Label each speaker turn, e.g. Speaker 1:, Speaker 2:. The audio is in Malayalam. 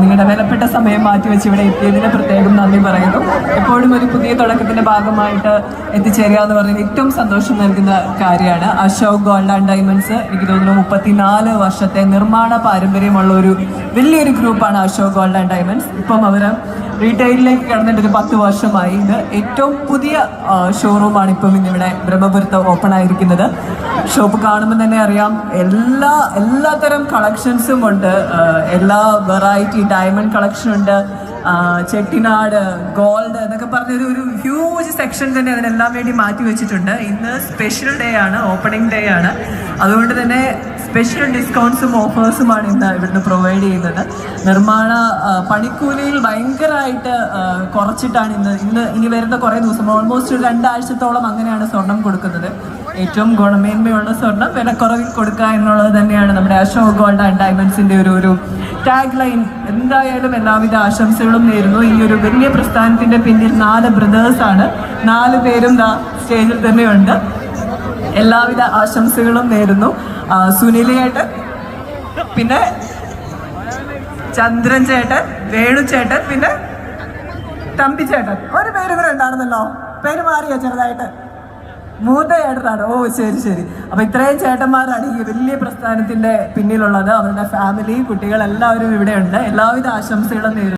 Speaker 1: നിങ്ങളുടെ വിലപ്പെട്ട സമയം മാറ്റിവെച്ച് ഇവിടെ എത്തിയതിന് പ്രത്യേകം നന്ദി പറയുന്നു. എപ്പോഴും ഒരു പുതിയ തുടക്കത്തിന്റെ ഭാഗമായിട്ട് എത്തിച്ചേരുക എന്ന് പറയുന്നത് ഏറ്റവും സന്തോഷം നൽകുന്ന കാര്യമാണ്. അശോക് ഗോൾഡ് ആൻഡ് ഡയമണ്ട്സ് എനിക്ക് തോന്നുന്നു മുപ്പത്തിനാല് വർഷത്തെ നിർമ്മാണ പാരമ്പര്യമുള്ള ഒരു വലിയൊരു ഗ്രൂപ്പാണ് അശോക് ഗോൾഡ് ആൻഡ് ഡയമണ്ട്സ്. ഇപ്പം അവർ റീറ്റെയിലിലേക്ക് കടന്നിട്ട് ഒരു പത്ത് വർഷമായി. ഇത് ഏറ്റവും പുതിയ ഷോറൂമാണ് ഇപ്പം ഇന്നിവിടെ ബ്രഹ്മപുരത്ത് ഓപ്പൺ ആയിരിക്കുന്നത്. ഷോപ്പ് കാണുമ്പോൾ തന്നെ അറിയാം എല്ലാ എല്ലാത്തരം കളക്ഷൻസും ഉണ്ട്. എല്ലാ വെറൈറ്റി ഡയമണ്ട് കളക്ഷൻ ഉണ്ട്. ചെട്ടിനാട് ഗോൾഡ് എന്നൊക്കെ പറഞ്ഞൊരു ഒരു ഹ്യൂജ് സെക്ഷൻ തന്നെ അതിനെല്ലാം വേണ്ടി മാറ്റി വെച്ചിട്ടുണ്ട്. ഇന്ന് സ്പെഷ്യൽ ഡേ ആണ് ഓപ്പണിംഗ് ഡേ ആണ്. അതുകൊണ്ട് തന്നെ സ്പെഷ്യൽ ഡിസ്കൗണ്ട്സും ഓഫേഴ്സുമാണ് ഇന്ന് ഇവിടുന്ന് പ്രൊവൈഡ് ചെയ്യുന്നത്. നിർമ്മാണ പണിക്കൂലിയിൽ ഭയങ്കരമായിട്ട് കുറച്ചിട്ടാണ് ഇന്ന് ഇന്ന് ഇനി വരുന്ന കുറേ ദിവസം ഓൾമോസ്റ്റ് ഒരു രണ്ടാഴ്ചത്തോളം അങ്ങനെയാണ് സ്വർണം കൊടുക്കുന്നത്. ഏറ്റവും ഗുണമേന്മയുള്ള സ്വർണം വിലക്കുറവിൽ കൊടുക്കുക എന്നുള്ളത് തന്നെയാണ് നമ്മുടെ അശോക് ഗോൾഡ് ആൻഡ് ഡയമണ്ട്സിന്റെ ഒരു ഒരു ടാഗ് ലൈൻ എന്തായാലും എല്ലാവിധ ആശംസകളും നേരുന്നു. ഈ ഒരു വലിയ പ്രസ്ഥാനത്തിന്റെ പിന്നിൽ നാല് ബ്രദേഴ്സാണ് നാല് പേരും സ്റ്റേജിൽ തന്നെയുണ്ട്. എല്ലാവിധ ആശംസകളും നേരുന്നു. സുനിലയേട്ടൻ പിന്നെ ചന്ദ്രൻ ചേട്ടൻ വേണു ചേട്ടൻ പിന്നെ തമ്പി ചേട്ടൻ. ഒരു പേര് ഇവിടെ ഉണ്ടായിരുന്നല്ലോ. പേര് മാറിയോ ചെറുതായിട്ട്? മൂത്ത ചേട്ടനാണ്. ഓ ശരി ശരി. അപ്പൊ ഇത്രയും ചേട്ടന്മാരാണ് ഈ വലിയ പ്രസ്ഥാനത്തിന്റെ പിന്നിലുള്ളത്. അവരുടെ ഫാമിലി കുട്ടികൾ എല്ലാവരും ഇവിടെയുണ്ട്. എല്ലാവിധ ആശംസകളും നേരുന്നു.